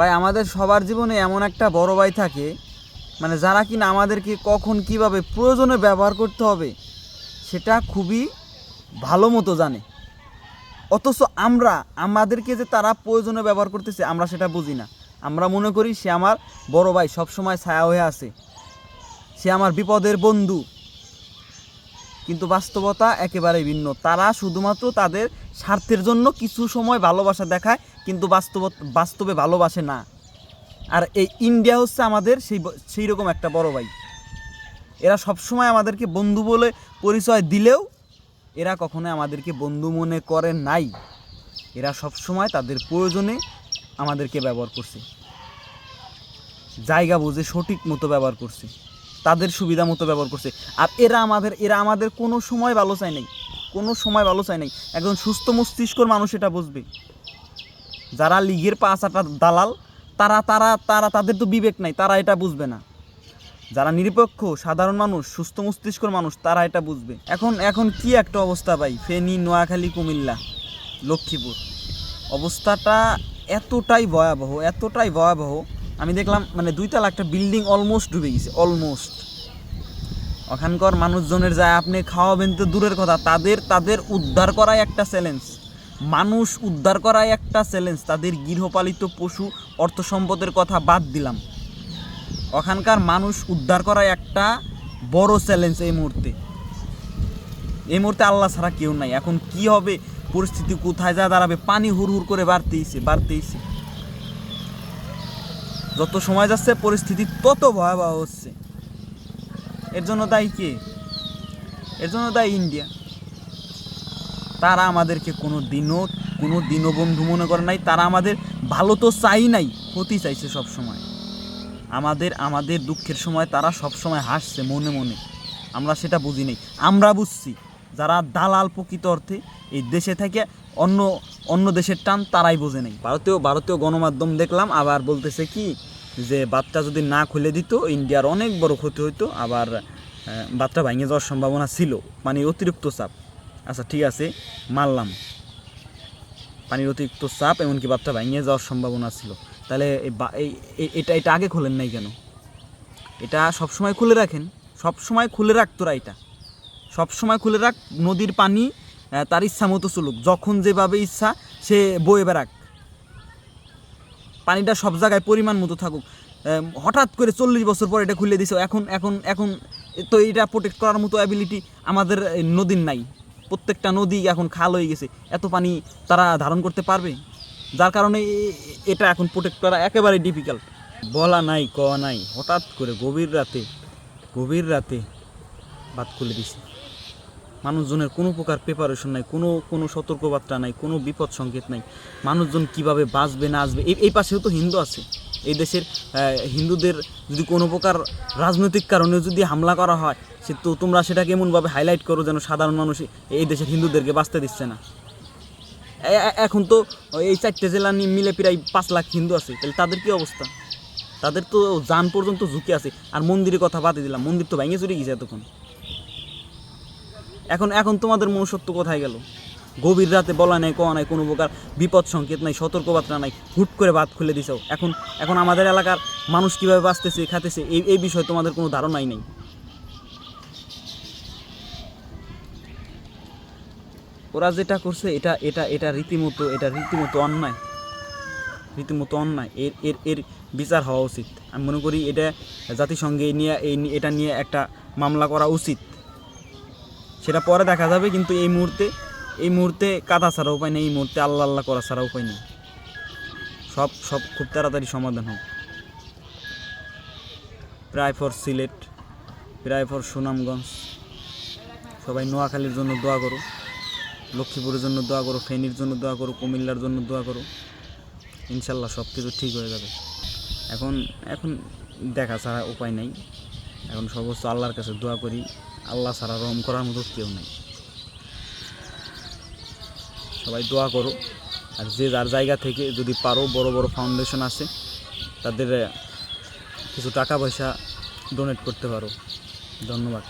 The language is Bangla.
ভাই, আমাদের সবার জীবনে এমন একটা বড় ভাই থাকে মানে যারা কিনা আমাদেরকে কখন কীভাবে প্রয়োজনে ব্যবহার করতে হবে, সেটা খুবই ভালো মতো জানে। অথচ আমরা, আমাদেরকে যে তারা প্রয়োজনে ব্যবহার করতেছে, আমরা সেটা বুঝি না। আমরা মনে করি সে আমার বড় ভাই, সবসময় ছায়া হয়ে আছে। সে আমার বিপদের বন্ধু। কিন্তু বাস্তবতা একেবারে ভিন্ন। তারা শুধুমাত্র তাদের স্বার্থের জন্য কিছু সময় ভালোবাসা দেখায়, কিন্তু বাস্তব, বাস্তবে ভালোবাসে না। আর এই ইন্ডিয়া হচ্ছে আমাদের সেই সেই রকম একটা বড় ভাই। এরা সবসময় আমাদেরকে বন্ধু বলে পরিচয় দিলেও এরা কখনো আমাদেরকে বন্ধু মনে করে নাই। এরা সবসময় তাদের প্রয়োজনে আমাদেরকে ব্যবহার করছে। জায়গা বুঝে সঠিক মতো ব্যবহার করছে। তাদের সুবিধা মতো ব্যবহার করছে। আর এরা আমাদের এরা আমাদের কোনো সময় ভালো চায় নাই। কোনো সময় ভালো চায় নাই। একজন সুস্থ মস্তিষ্কর মানুষ এটা বুঝবে। যারা লিগের পাঁচ আটা দালাল, তারা তারা তারা, তাদের তো বিবেক নাই, তারা এটা বুঝবে না। যারা নিরপেক্ষ, সাধারণ মানুষ, সুস্থ মস্তিষ্কর মানুষ, তারা এটা বুঝবে। এখন এখন কি একটা অবস্থা ভাই? ফেনী, নোয়াখালী, কুমিল্লা, লক্ষ্মীপুর। অবস্থাটা এতটাই ভয়াবহ এতটাই ভয়াবহ আমি দেখলাম মানে দুইতলা একটা বিল্ডিং অলমোস্ট ডুবে গেছে অলমোস্ট ওখানকার মানুষজনের যায়, আপনি খাওয়াবেন তো দূরের কথা, তাদের তাদের উদ্ধার করাই একটা চ্যালেঞ্জ মানুষ উদ্ধার করাই একটা চ্যালেঞ্জ তাদের গৃহপালিত পশু, অর্থ সম্পদের কথা বাদ দিলাম। ওখানকার মানুষ উদ্ধার করাই একটা বড় চ্যালেঞ্জ এই মুহূর্তে। এই মুহূর্তে আল্লাহ ছাড়া কেউ নাই। এখন কি হবে? পরিস্থিতি কোথায় যা দাঁড়াবে? পানি হুড় হুড় করে বাড়তেইছে বাড়তেইছে। যত সময় যাচ্ছে, পরিস্থিতি তত ভয়াবহ হচ্ছে। এর জন্য দায়ী কে? এর জন্য দায়ী ইন্ডিয়া। তারা আমাদেরকে কোনো দিনও কোনো দিনও বন্ধু মনে করে নাই। তারা আমাদের ভালো তো চাই নাই, ক্ষতি চাইছে সব সময় আমাদের আমাদের দুঃখের সময় তারা সব সময় হাসছে মনে মনে। আমরা সেটা বুঝি নেই। আমরা বুঝছি, যারা দালাল প্রকৃত অর্থে এই দেশে থেকে অন্য অন্য দেশের টান তারাই বোঝে নেই। ভারতীয় ভারতীয় গণমাধ্যম দেখলাম, আবার বলতেছে কি যে বাতটা যদি না খুলে দিত, ইন্ডিয়ার অনেক বড় ক্ষতি হতো আবার বাতটা ভেঙে যাওয়ার সম্ভাবনা ছিল। মানে অতিরিক্ত চাপ। আচ্ছা ঠিক আছে, মানলাম। পানির অতিরিক্ত চাপ, এমনকি বাতটা ভেঙে যাওয়ার সম্ভাবনা ছিল। তাহলে এটা এটা আগে খোলেন নাই কেন? এটা সবসময় খুলে রাখেন। সবসময় খুলে রাখ তোরা এটা। সবসময় খুলে রাখ, নদীর পানি তার ইচ্ছা মতো চলুক। যখন যেভাবে ইচ্ছা, সে বয়ে বেড়াক। পানিটা সব জায়গায় পরিমাণ মতো থাকুক। হঠাৎ করে চল্লিশ বছর পর এটা খুলে দিছে। এখন এখন এখন তো এটা প্রোটেক্ট করার মতো অ্যাবিলিটি আমাদের নদীর নাই। প্রত্যেকটা নদী এখন খাল হয়ে গেছে। এত পানি তারা ধারণ করতে পারবে? যার কারণে এটা এখন প্রোটেক্ট করা একেবারে ডিফিকাল্ট বলা নাই কওয়া নাই। হঠাৎ করে গভীর রাতে গভীর রাতে বাদ খুলে দিছে। মানুষজনের কোনো প্রকার প্রিপারেশন নাই, কোনো কোনো সতর্কবার্তা নাই, কোনো বিপদ সংকেত নাই। মানুষজন কীভাবে বাঁচবে, না আসবে? এই পাশেও তো হিন্দু আছে। এই দেশের হিন্দুদের যদি কোনো প্রকার রাজনৈতিক কারণে যদি হামলা করা হয়, সে তো তোমরা সেটাকে এমনভাবে হাইলাইট করো যেন সাধারণ মানুষ এই দেশের হিন্দুদেরকে বাঁচতে দিচ্ছে না। এখন তো এই চারটে জেলা নিয়ে মিলে প্রায় পাঁচ লাখ হিন্দু আছে। তাহলে তাদের কি অবস্থা? তাদের তো যান পর্যন্ত ঝুঁকি আছে। আর মন্দিরের কথা বাদে দিলাম। মন্দির তো ভেঙে চুরি গেছে এতক্ষণ। এখন এখন তোমাদের মনুষ্যত্ব কোথায় গেল? গভীর রাতে বলা নাই, কোয়া নাই, কোনো প্রকার বিপদ সংকেত নাই, সতর্কবার্তা নাই, হুট করে বাদ খুলে দিছো। এখন এখন আমাদের এলাকার মানুষ কীভাবে বাঁচতেছে, খাতেছে, এই এই বিষয়ে তোমাদের কোনো ধারণাই নেই। ওরা যেটা করছে, এটা এটা এটা রীতিমতো এটা রীতিমতো অন্যায়। রীতিমতো অন্যায়। এর এর এর বিচার হওয়া উচিত। আমি মনে করি এটা জাতিসংঘে নিয়ে, এই, এটা নিয়ে একটা মামলা করা উচিত। সেটা পরে দেখা যাবে, কিন্তু এই মুহূর্তে এই মুহূর্তে কাদা ছাড়া উপায় নেই, এই মুহূর্তে আল্লাহ আল্লাহ করা ছাড়া উপায় নেই। সব সব খুব তাড়াতাড়ি সমাধান হোক। প্রায় ফর সিলেট, প্রায় ফর সুনামগঞ্জ। সবাই নোয়াখালীর জন্য দোয়া করো, লক্ষ্মীপুরের জন্য দোয়া করো, ফেনীর জন্য দোয়া করো, কুমিল্লার জন্য দোয়া করো। ইনশাল্লাহ সব কিছু ঠিক হয়ে যাবে। এখন এখন দেখা ছাড়া উপায় নেই। এখন সর্বোচ্চ আল্লাহর কাছে দোয়া করি, আল্লাহ ছাড়া রম করার মতো কেউ নেই। সবাই দোয়া করো, আর যে যার জায়গা থেকে যদি পারো বড় বড় ফাউন্ডেশন আছে, তাদের কিছু টাকা পয়সা ডোনেট করতে পারো। ধন্যবাদ।